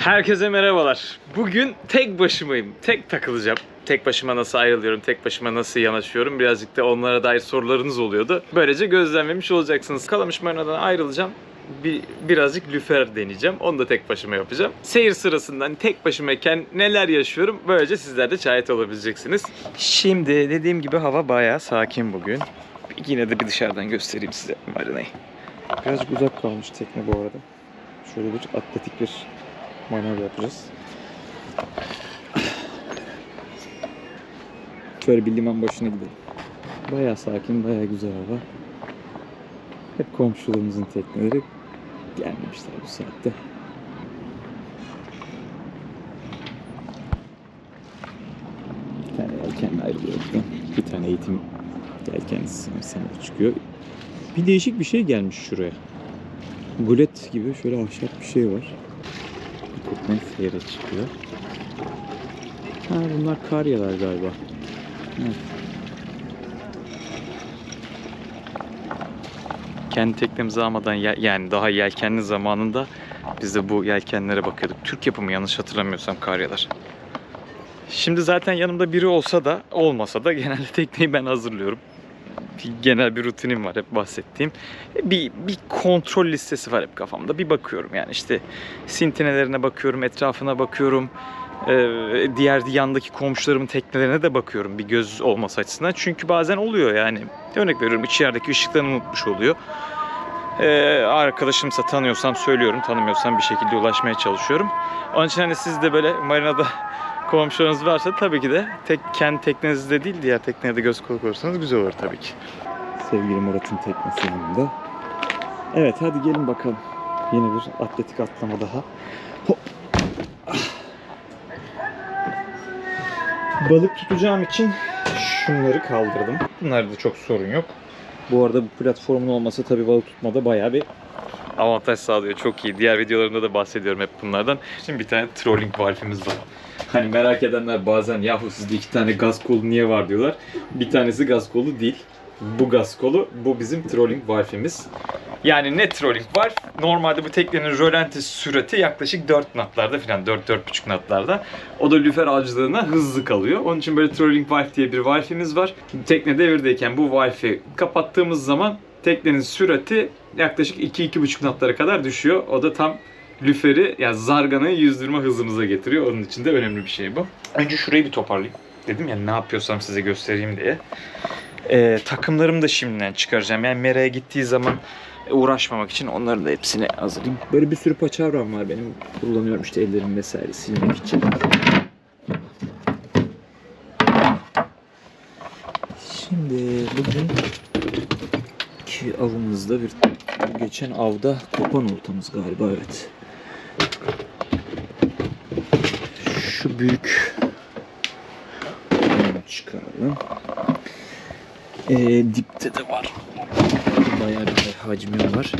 Herkese merhabalar. Bugün tek başımayım. Tek takılacağım. Tek başıma nasıl ayrılıyorum, tek başıma nasıl yanaşıyorum birazcık da onlara dair sorularınız oluyordu. Böylece gözlemlemiş olacaksınız. Kalamış Marina'dan ayrılacağım. Bir, birazcık lüfer deneyeceğim. Onu da tek başıma yapacağım. Seyir sırasından tek başımayken neler yaşıyorum böylece sizler de şahit olabileceksiniz. Şimdi dediğim gibi hava bayağı sakin bugün. Yine de bir dışarıdan göstereyim size Marina'yı. Birazcık uzak kalmış tekne bu arada. Şöyle bir atletik bir manevra yapacağız. Şöyle bir liman başına gidelim. Bayağı sakin, bayağı güzel hava. Hep komşularımızın tekneleri gelmemişler bu saatte. Bir tane yelkenle ayrılıyor. Bir tane eğitim yelkenlisi sana çıkıyor. Bir değişik bir şey gelmiş şuraya. Gulet gibi şöyle ahşap bir şey var. Tekne seyre çıkıyor. Ha bunlar karyalar galiba. Evet. Kendi teknemizi almadan yani daha yelkenli zamanında biz de bu yelkenlere bakıyorduk. Türk yapımı yanlış hatırlamıyorsam karyalar. Şimdi zaten yanımda biri olsa da olmasa da genelde tekneyi ben hazırlıyorum. Genel bir rutinim var hep bahsettiğim. Bir, bir kontrol listesi var hep kafamda. Bir bakıyorum yani işte sintinelerine bakıyorum, etrafına bakıyorum. Ee, diğer yandaki komşularımın teknelerine de bakıyorum bir göz olması açısından. Çünkü bazen oluyor yani. Örnek veriyorum içerideki ışıklarını unutmuş oluyor. Ee, arkadaşımsa tanıyorsam söylüyorum, tanımıyorsam bir şekilde ulaşmaya çalışıyorum. Onun için hani siz de böyle marinada komşularınız varsa tabii ki de tek kendi teknenizde değil diğer tekneye de göz kulak olursanız güzel olur tabii ki. Sevgili Murat'ın teknesi yanında. Evet hadi gelin bakalım. Yine bir atletik atlama daha. Hop. Balık tutacağım için şunları kaldırdım. Bunlarda çok sorun yok. Bu arada bu platformun olması tabii balık tutmada bayağı bir avantaj sağlıyor. Çok iyi. Diğer videolarımda da bahsediyorum hep bunlardan. Şimdi bir tane trolling valfimiz var. Hani merak edenler bazen yahu sizde iki tane gaz kolu niye var diyorlar. Bir tanesi gaz kolu değil. Bu gaz kolu, bu bizim trolling valfimiz. Yani ne trolling valf? Normalde bu teknenin rölanti sürati yaklaşık 4 knotlarda falan, 4-4,5 knotlarda. O da lüfer avcılığına hızlı kalıyor. Onun için böyle trolling valf diye bir valfimiz var. Tekne devirdeyken bu valfi kapattığımız zaman teknenin sürati yaklaşık 2-2,5 knotlara kadar düşüyor. O da tam lüferi yani zarganayı yüzdürme hızımıza getiriyor. Onun için de önemli bir şey bu. Önce şurayı bir toparlayayım. Dedim ya ne yapıyorsam size göstereyim diye. Ee, takımlarımı da şimdiden çıkaracağım. Yani meraya gittiği zaman uğraşmamak için onların da hepsini hazırlayayım. Böyle bir sürü paçavram var benim. Kullanıyorum işte ellerim vesaire silmek için. Şimdi bugün avımızda bir geçen avda kopan oltamız galiba evet. Şu büyük Bunu çıkaralım. Ee, dipte de var. Bayağı bir hacmi var.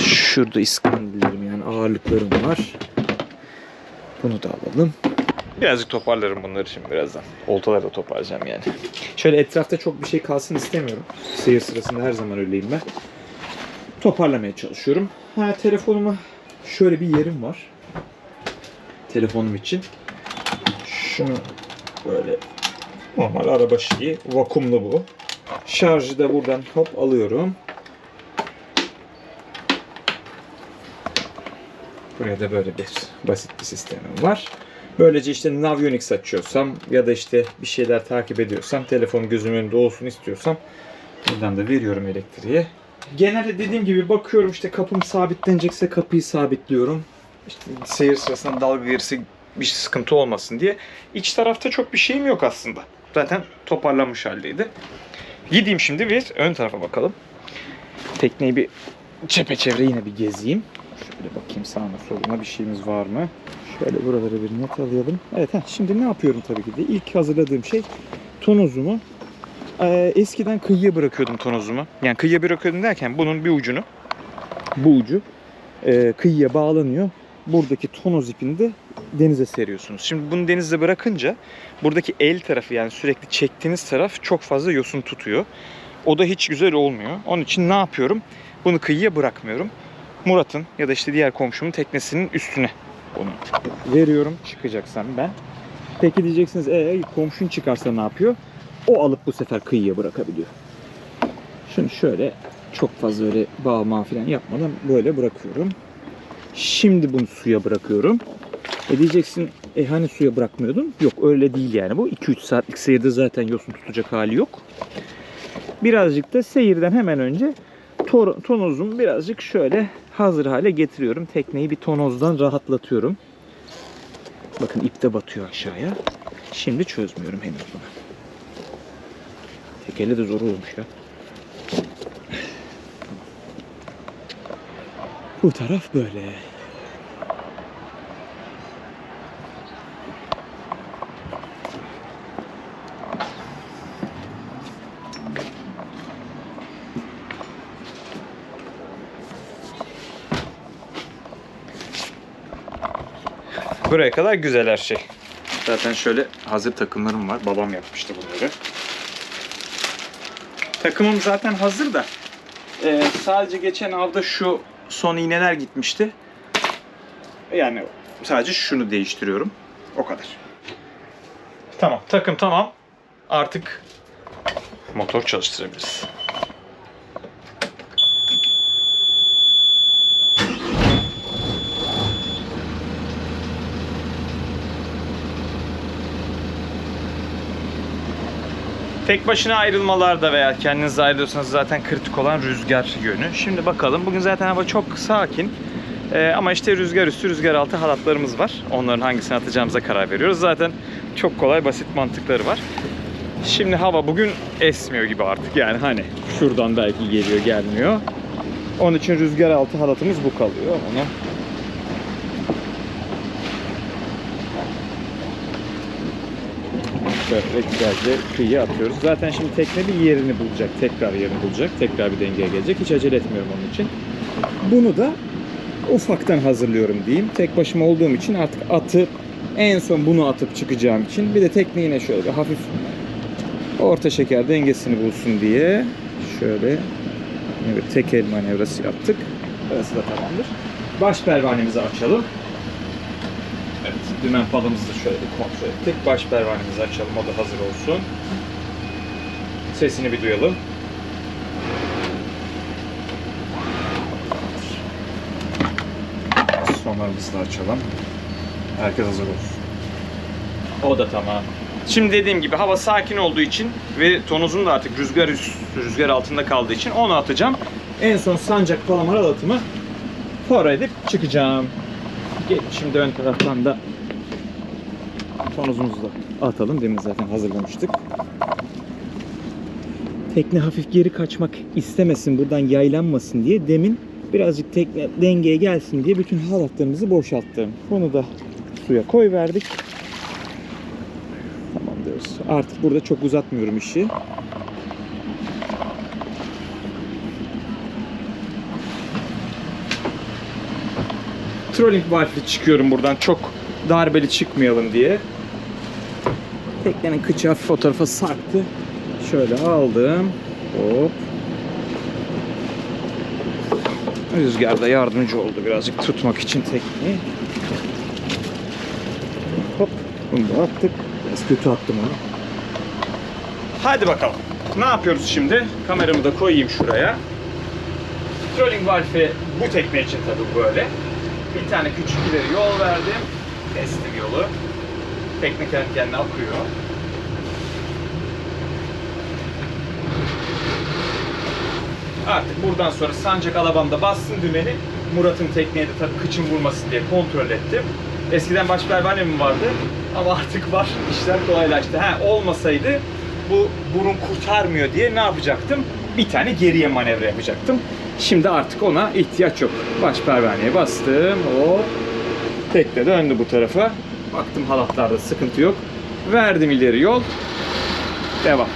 Şurada iskandillerim yani ağırlıklarım var. Bunu da alalım. Birazcık toparlarım bunları şimdi birazdan. Oltaları da toparlayacağım yani. Şöyle etrafta çok bir şey kalsın istemiyorum. Seyir sırasında her zaman öyleyim ben. Toparlamaya çalışıyorum. Ha telefonuma şöyle bir yerim var. Telefonum için. Şunu böyle normal araba şeyi. Vakumlu bu. Şarjı da buradan hop alıyorum. Buraya da böyle bir basit bir sistemim var. Böylece işte Navionics açıyorsam ya da işte bir şeyler takip ediyorsam telefon gözümün önünde olsun istiyorsam buradan da veriyorum elektriğe. Genelde dediğim gibi bakıyorum işte kapım sabitlenecekse kapıyı sabitliyorum. İşte seyir sırasında dalga gerisi bir sıkıntı olmasın diye. İç tarafta çok bir şeyim yok aslında. Zaten toparlanmış haldeydi. Gideyim şimdi bir ön tarafa bakalım. Tekneyi bir çepeçevre yine bir gezeyim. Şöyle bakayım sağına soluna bir şeyimiz var mı? Şöyle buraları bir net alayalım. Evet heh, şimdi ne yapıyorum tabii ki de. İlk hazırladığım şey tonozumu. Ee, eskiden kıyıya bırakıyordum tonozumu. Yani kıyıya bırakıyordum derken bunun bir ucunu, bu ucu e, kıyıya bağlanıyor. Buradaki tonoz ipini de denize seriyorsunuz. Şimdi bunu denize bırakınca buradaki el tarafı yani sürekli çektiğiniz taraf çok fazla yosun tutuyor. O da hiç güzel olmuyor. Onun için ne yapıyorum? Bunu kıyıya bırakmıyorum. Murat'ın ya da işte diğer komşumun teknesinin üstüne onu veriyorum çıkacaksam ben. Peki diyeceksiniz e, komşun çıkarsa ne yapıyor? O alıp bu sefer kıyıya bırakabiliyor. Şunu şöyle çok fazla öyle bağma falan yapmadan böyle bırakıyorum. Şimdi bunu suya bırakıyorum. E diyeceksin e hani suya bırakmıyordun? Yok öyle değil yani bu. 2-3 saatlik seyirde zaten yosun tutacak hali yok. Birazcık da seyirden hemen önce tonozumu birazcık şöyle hazır hale getiriyorum. Tekneyi bir tonozdan rahatlatıyorum. Bakın ip de batıyor aşağıya. Şimdi çözmüyorum henüz bunu. Tekele de zor olmuş ya. Bu taraf böyle. Buraya kadar güzel her şey. Zaten şöyle hazır takımlarım var. Babam yapmıştı bunları. Takımım zaten hazır da. Ee, sadece geçen avda şu son iğneler gitmişti. Yani sadece şunu değiştiriyorum. O kadar. Tamam. Takım tamam. Artık motor çalıştırabiliriz. Tek başına ayrılmalarda veya kendiniz ayrılıyorsanız zaten kritik olan rüzgar yönü. Şimdi bakalım. Bugün zaten hava çok sakin. Ee, ama işte rüzgar üstü, rüzgar altı halatlarımız var. Onların hangisini atacağımıza karar veriyoruz. Zaten çok kolay, basit mantıkları var. Şimdi hava bugün esmiyor gibi artık. Yani hani şuradan belki geliyor, gelmiyor. Onun için rüzgar altı halatımız bu kalıyor. Onu Şöyle güzelce kıyıya atıyoruz. Zaten şimdi tekne bir yerini bulacak. Tekrar yerini bulacak. Tekrar bir dengeye gelecek. Hiç acele etmiyorum onun için. Bunu da ufaktan hazırlıyorum diyeyim. Tek başıma olduğum için artık atıp en son bunu atıp çıkacağım için bir de tekne yine şöyle bir hafif orta şeker dengesini bulsun diye şöyle bir tek el manevrası yaptık. Burası da tamamdır. Baş pervanemizi açalım. Evet, dümen falımızı şöyle bir kontrol ettik. Baş pervanemizi açalım, o da hazır olsun. Sesini bir duyalım. Sonlarımızı da açalım. Herkes hazır olsun. O da tamam. Şimdi dediğim gibi hava sakin olduğu için ve tonozum da artık rüzgar üst, rüzgar altında kaldığı için onu atacağım. En son sancak palamar alatımı fora edip çıkacağım. Şimdi ön taraftan da tonozumuzu da atalım. Demin zaten hazırlamıştık. Tekne hafif geri kaçmak istemesin, buradan yaylanmasın diye demin birazcık tekne dengeye gelsin diye bütün halatlarımızı boşalttım. Onu da suya koy verdik. Tamam diyoruz. Artık burada çok uzatmıyorum işi. Trolling valfli çıkıyorum buradan çok darbeli çıkmayalım diye. Teknenin kıçı hafif o sarktı. Şöyle aldım. Hop. Rüzgar yardımcı oldu birazcık tutmak için tekneyi. Hop. Bunu da attık. Biraz kötü attım onu. Hadi bakalım. Ne yapıyoruz şimdi? Kameramı da koyayım şuraya. Trolling valfi bu tekne için tabii böyle. Bir tane küçük ileri yol verdim. Kestim yolu. Tekne kendi kendine akıyor. Artık buradan sonra sancak alabamda bassın dümeni. Murat'ın tekneye de tabii kıçın vurmasın diye kontrol ettim. Eskiden baş pervanem vardı ama artık var. İşler kolaylaştı. Ha olmasaydı bu burun kurtarmıyor diye ne yapacaktım? Bir tane geriye manevra yapacaktım. Şimdi artık ona ihtiyaç yok. Baş pervaneye bastım. Hop. Tekne döndü bu tarafa. Baktım halatlarda sıkıntı yok. Verdim ileri yol. Devam.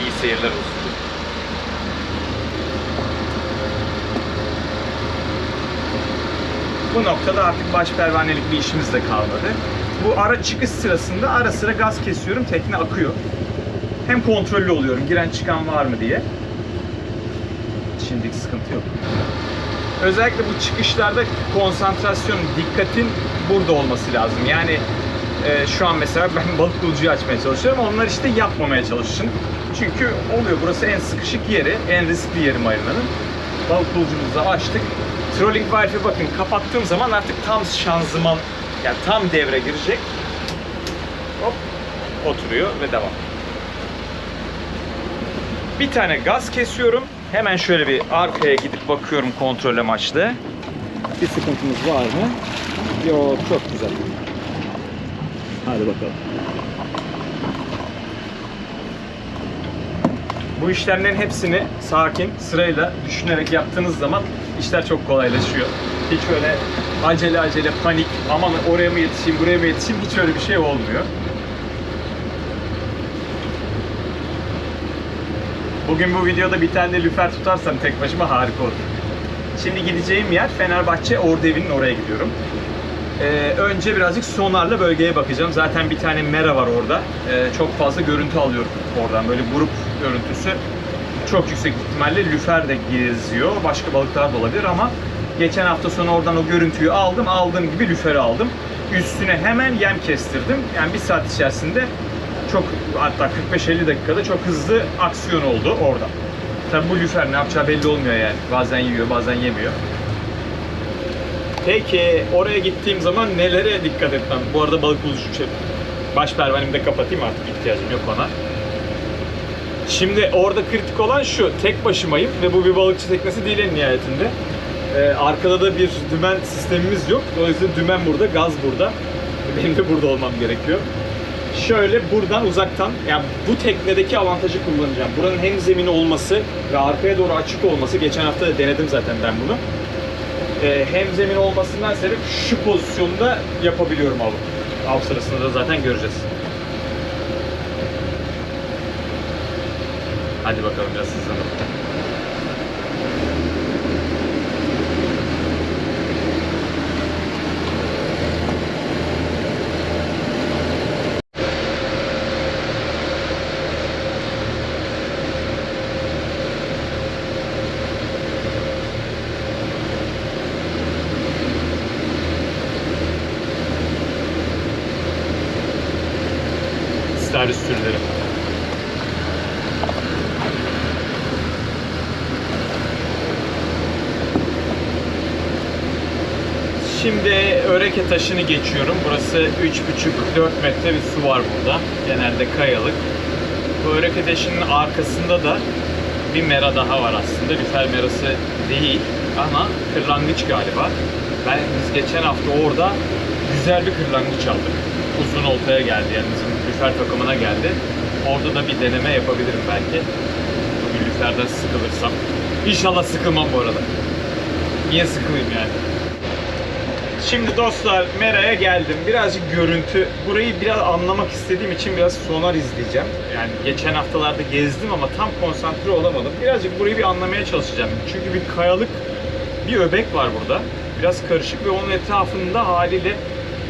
İyi seyirler olsun. Bu noktada artık baş pervanelik bir işimiz de kalmadı. Bu ara çıkış sırasında ara sıra gaz kesiyorum, tekne akıyor. Hem kontrollü oluyorum, giren çıkan var mı diye. Şimdilik sıkıntı yok. özellikle bu çıkışlarda konsantrasyon, dikkatin burada olması lazım. Yani e, şu an mesela ben balık bulucuyu açmaya çalışıyorum. Onlar işte yapmamaya çalışın. Çünkü oluyor burası en sıkışık yeri, en riskli yeri marinanın. Balık bulucumuzu açtık. Trolling valve'i bakın kapattığım zaman artık tam şanzıman yani tam devre girecek. Hop oturuyor ve devam. Bir tane gaz kesiyorum. Hemen şöyle bir arkaya gidip bakıyorum kontrol amaçlı. Bir sıkıntımız var mı? Yok çok güzel. Hadi bakalım. Bu işlemlerin hepsini sakin, sırayla düşünerek yaptığınız zaman işler çok kolaylaşıyor. Hiç öyle acele acele panik, aman oraya mı yetişeyim, buraya mı yetişeyim hiç öyle bir şey olmuyor. Bugün bu videoda bir tane de lüfer tutarsam tek başıma harika olur. Şimdi gideceğim yer Fenerbahçe Ordu Evi'nin oraya gidiyorum. Ee, önce birazcık sonarla bölgeye bakacağım. Zaten bir tane mera var orada. Ee, çok fazla görüntü alıyorum oradan. Böyle grup görüntüsü. Çok yüksek ihtimalle lüfer de geziyor. Başka balıklar da olabilir ama geçen hafta sonu oradan o görüntüyü aldım. Aldığım gibi lüferi aldım. Üstüne hemen yem kestirdim. Yani bir saat içerisinde çok hatta 45-50 dakikada çok hızlı aksiyon oldu orada. Tabi bu lüfer ne yapacağı belli olmuyor yani. Bazen yiyor, bazen yemiyor. Peki oraya gittiğim zaman nelere dikkat etmem? Bu arada balık bulucu şey, baş pervanemi de kapatayım artık ihtiyacım yok ona. Şimdi orada kritik olan şu, tek başımayım ve bu bir balıkçı teknesi değil en nihayetinde. Ee, arkada da bir dümen sistemimiz yok. Dolayısıyla dümen burada, gaz burada. Benim de burada olmam gerekiyor. Şöyle buradan uzaktan, yani bu teknedeki avantajı kullanacağım. Buranın hem zemini olması ve arkaya doğru açık olması, geçen hafta da denedim zaten ben bunu. Ee, hem zemin olmasından sebep şu pozisyonda yapabiliyorum avı. Av sırasında da zaten göreceğiz. Hadi bakalım biraz hızlanalım. Servis türleri. Şimdi Öreke taşını geçiyorum. Burası 3,5-4 metre bir su var burada. Genelde kayalık. Bu Öreke taşının arkasında da bir mera daha var aslında. Lüfer merası değil ama kırlangıç galiba. Ben biz geçen hafta orada güzel bir kırlangıç aldık. Uzun oltaya geldi yani lüfer takımına geldi. Orada da bir deneme yapabilirim belki. Bugün lüferden sıkılırsam. İnşallah sıkılmam bu arada. Niye sıkılayım yani? Şimdi dostlar Mera'ya geldim. Birazcık görüntü. Burayı biraz anlamak istediğim için biraz sonar izleyeceğim. Yani geçen haftalarda gezdim ama tam konsantre olamadım. Birazcık burayı bir anlamaya çalışacağım. Çünkü bir kayalık, bir öbek var burada. Biraz karışık ve onun etrafında haliyle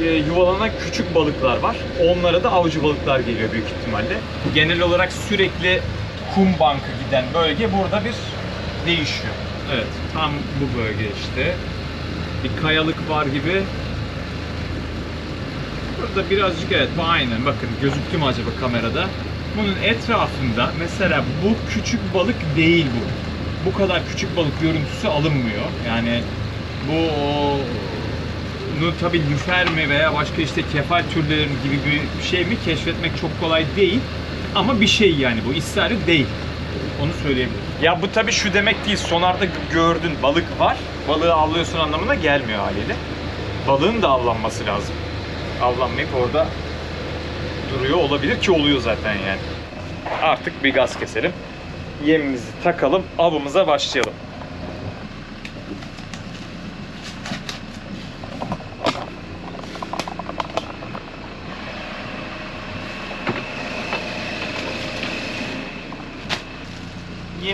yuvalanan küçük balıklar var. Onlara da avcı balıklar geliyor büyük ihtimalle. Genel olarak sürekli kum bankı giden bölge burada bir değişiyor. Evet, tam bu bölge işte bir kayalık var gibi. Burada birazcık evet bu aynen bakın gözüktü mü acaba kamerada? Bunun etrafında mesela bu küçük balık değil bu. Bu kadar küçük balık görüntüsü alınmıyor. Yani bu tabi lüfer mi veya başka işte kefal türleri gibi bir şey mi keşfetmek çok kolay değil. Ama bir şey yani bu. İstihari değil. Onu söyleyebilirim. Ya bu tabi şu demek değil. Sonarda gördün balık var. Balığı avlıyorsun anlamına gelmiyor haliyle. Balığın da avlanması lazım. Avlanmayıp orada duruyor olabilir ki oluyor zaten yani. Artık bir gaz keselim. Yemimizi takalım. Avımıza başlayalım.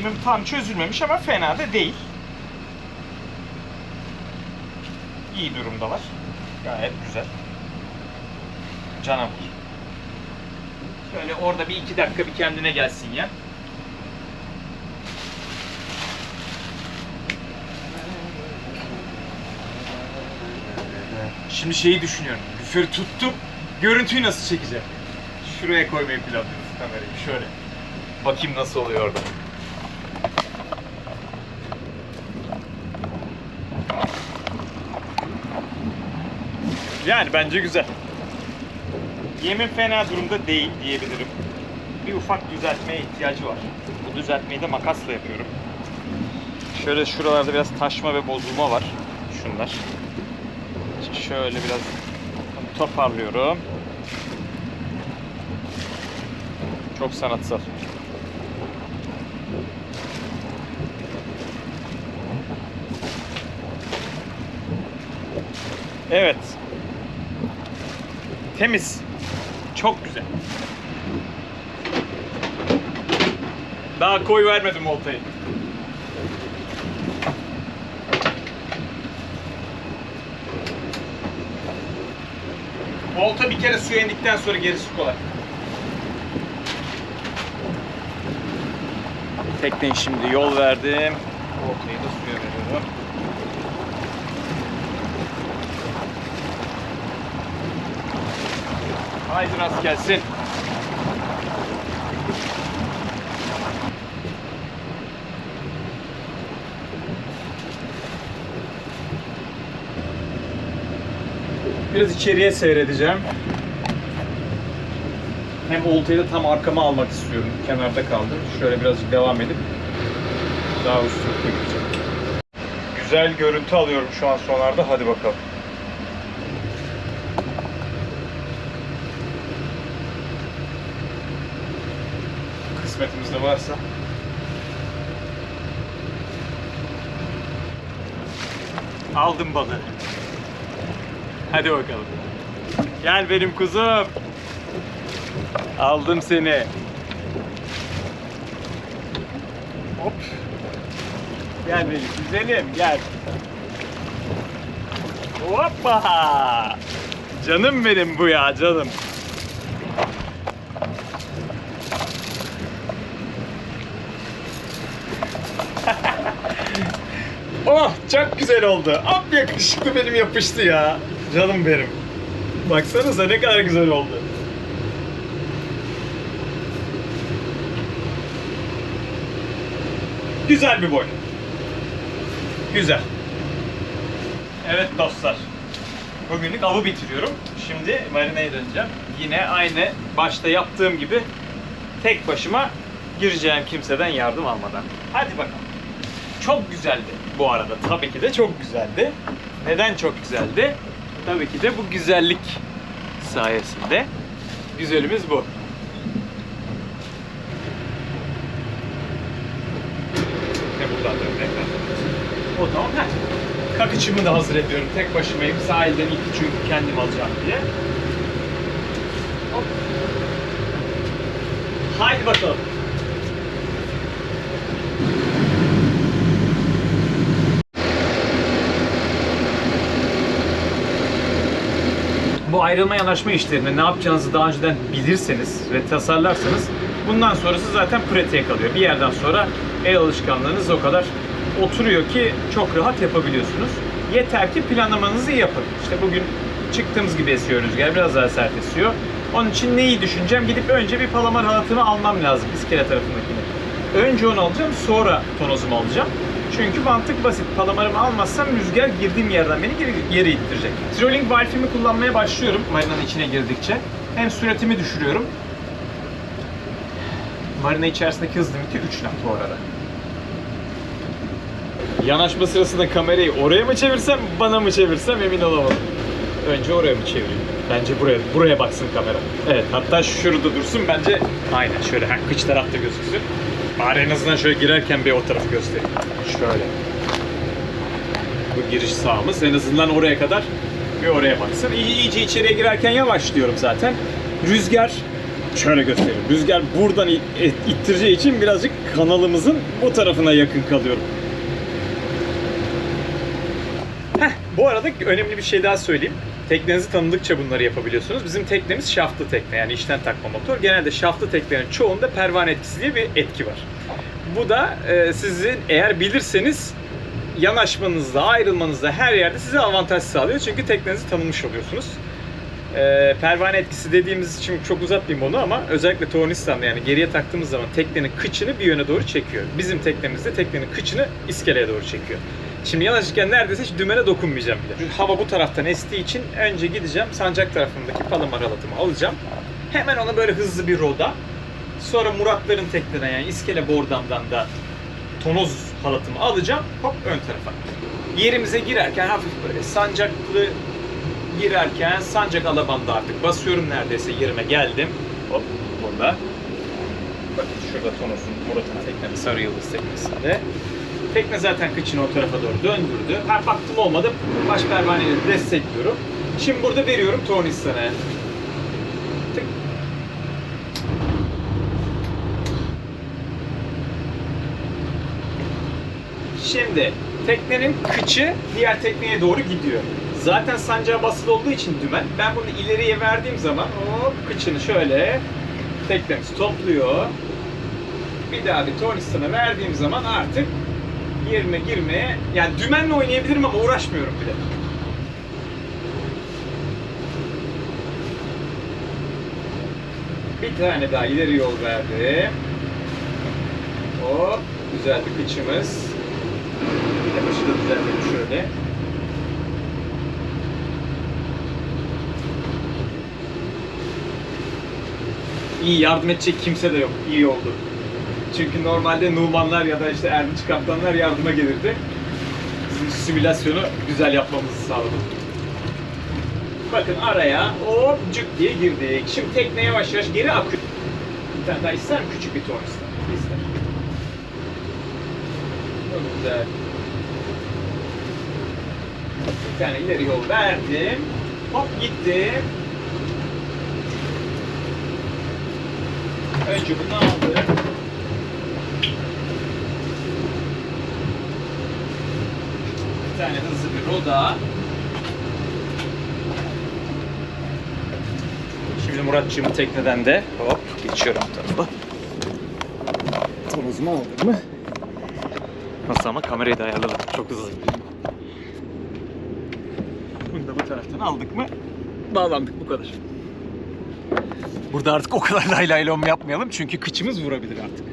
Yemim tam çözülmemiş ama fena da değil. İyi durumdalar. Gayet güzel. Canavar. Şöyle orada bir iki dakika bir kendine gelsin ya. Şimdi şeyi düşünüyorum. Büferi tuttum. Görüntüyü nasıl çekeceğim? Şuraya koymayı planlıyoruz kamerayı. Şöyle. Bakayım nasıl oluyor orada. Yani bence güzel. Yemin fena durumda değil diyebilirim. Bir ufak düzeltmeye ihtiyacı var. Bu düzeltmeyi de makasla yapıyorum. Şöyle şuralarda biraz taşma ve bozulma var. Şunlar. Şöyle biraz toparlıyorum. Çok sanatsal. Evet. Temiz. Çok güzel. Daha koy vermedim oltayı. Olta bir kere suya indikten sonra gerisi kolay. Tekneyi şimdi yol verdim. Oltayı da suya veriyorum. Haydi rast gelsin. Biraz içeriye seyredeceğim. Hem oltayı da tam arkama almak istiyorum. Kenarda kaldı. Şöyle birazcık devam edip daha üstüne gideceğim. Güzel görüntü alıyorum şu an sonlarda. Hadi bakalım. Varsa. Aldım balığı. Hadi bakalım. Gel benim kuzum. Aldım seni. Hop. Gel benim güzelim gel. Hoppa. Canım benim bu ya canım. Çok güzel oldu. Hop yakışıklı benim yapıştı ya. Canım benim. Baksanıza ne kadar güzel oldu. Güzel bir boy. Güzel. Evet dostlar. Bugünlük avı bitiriyorum. Şimdi marineye döneceğim. Yine aynı başta yaptığım gibi tek başıma gireceğim kimseden yardım almadan. Hadi bakalım. Çok güzeldi bu arada. Tabii ki de çok güzeldi. Neden çok güzeldi? Tabii ki de bu güzellik sayesinde. Güzelimiz bu. Ve buradan dönmek O zaman heh. Kakıçımı da hazır ediyorum. Tek başımayım. Sahilden ilk çünkü kendim alacağım diye. Hop. Haydi bakalım. Bu ayrılma yanaşma işlerini ne yapacağınızı daha önceden bilirseniz ve tasarlarsanız bundan sonrası zaten pratiğe kalıyor. Bir yerden sonra el alışkanlığınız o kadar oturuyor ki çok rahat yapabiliyorsunuz. Yeter ki planlamanızı yapın. İşte bugün çıktığımız gibi esiyor rüzgar. Biraz daha sert esiyor. Onun için neyi düşüneceğim? Gidip önce bir palamar halatımı almam lazım iskele tarafındakini. Önce onu alacağım, sonra tonozumu alacağım. Çünkü mantık basit. Palamarımı almazsam rüzgar girdiğim yerden beni geri, geri ittirecek. Trolling valfimi kullanmaya başlıyorum marinanın içine girdikçe. Hem süratimi düşürüyorum. Marina içerisindeki hız limiti 3 knot bu arada. Yanaşma sırasında kamerayı oraya mı çevirsem, bana mı çevirsem emin olamadım. Önce oraya mı çevireyim? Bence buraya, buraya baksın kamera. Evet, hatta şurada dursun bence. Aynen şöyle, ha, kıç tarafta gözüksün. Bari en azından şöyle girerken bir o tarafı göstereyim. Şöyle. Bu giriş sağımız. En azından oraya kadar bir oraya baksın. İyi, iyice içeriye girerken yavaşlıyorum zaten. Rüzgar şöyle göstereyim. Rüzgar buradan it- it- ittireceği için birazcık kanalımızın bu tarafına yakın kalıyorum. Heh, bu arada önemli bir şey daha söyleyeyim. Teknenizi tanıdıkça bunları yapabiliyorsunuz. Bizim teknemiz şaftlı tekne yani içten takma motor. Genelde şaftlı teknelerin çoğunda pervane etkisi diye bir etki var. Bu da e, sizin eğer bilirseniz yanaşmanızda, ayrılmanızda her yerde size avantaj sağlıyor. Çünkü teknenizi tanımış oluyorsunuz. Ee, pervane etkisi dediğimiz için çok uzatmayayım onu ama özellikle tornistan yani geriye taktığımız zaman teknenin kıçını bir yöne doğru çekiyor. Bizim teknemizde teknenin kıçını iskeleye doğru çekiyor. Şimdi yanaşırken neredeyse hiç dümene dokunmayacağım bile. Hava bu taraftan estiği için önce gideceğim sancak tarafındaki palamar halatımı alacağım. Hemen ona böyle hızlı bir roda. Sonra Muratların tekneden yani iskele bordamdan da tonoz halatımı alacağım. Hop ön tarafa. Yerimize girerken hafif böyle sancaklı girerken sancak alabanda artık basıyorum neredeyse yerime geldim. Hop burada. Bakın şurada Tonos'un Murat'ın teknesi Sarı Yıldız teknesinde. Tekne zaten kıçını o tarafa doğru döndürdü. Ha baktım olmadı. Baş pervaneyle destekliyorum. Şimdi burada veriyorum tornistanı. Tık. Şimdi teknenin kıçı diğer tekneye doğru gidiyor. Zaten sancağa basılı olduğu için dümen ben bunu ileriye verdiğim zaman hop kıçını şöyle teknemiz topluyor. Bir daha bir tornistana verdiğim zaman artık yerine girmeye yani dümenle oynayabilirim ama uğraşmıyorum bile. Bir tane daha ileri yol verdim. Hop güzeldi kıçımız. Bir de başı da düzenledim şöyle. İyi yardım edecek kimse de yok. İyi oldu. Çünkü normalde Numanlar ya da işte Erdinç kaptanlar yardıma gelirdi. Bizim simülasyonu güzel yapmamızı sağladı. Bakın araya hop cık diye girdik. Şimdi tekne yavaş yavaş geri akıyor. Bir tane daha ister mi? Küçük bir tornistan. İster. Çok güzel. Bir tane ileri yol verdim. Hop gittim. Önce bunu aldım. Bir tane hızlı bir roda. Şimdi Muratçığımın tekneden de hop geçiyorum tarafa. Tonuzumu aldım mı? Nasıl ama kamerayı da ayarladım. Çok hızlı. Bunu da bu taraftan aldık mı bağlandık bu kadar. Burada artık o kadar lay lay lom yapmayalım çünkü kıçımız vurabilir artık.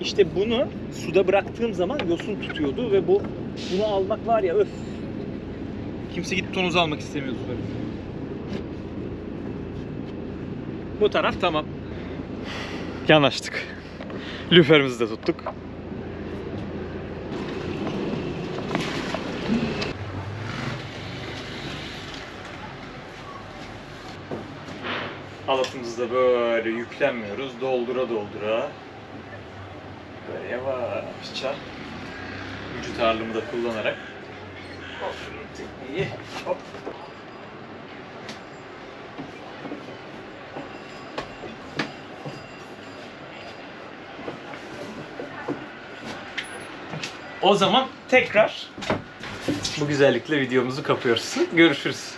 İşte bunu suda bıraktığım zaman yosun tutuyordu ve bu bunu almak var ya öf. Kimse gidip tonoz almak istemiyor suları. Bu taraf tamam. Yanaştık. Lüferimizi de tuttuk. Halatımızda böyle yüklenmiyoruz. Doldura doldura. Böyle yavaşça vücut ağırlığımı da kullanarak hop hop O zaman tekrar bu güzellikle videomuzu kapıyoruz. Görüşürüz.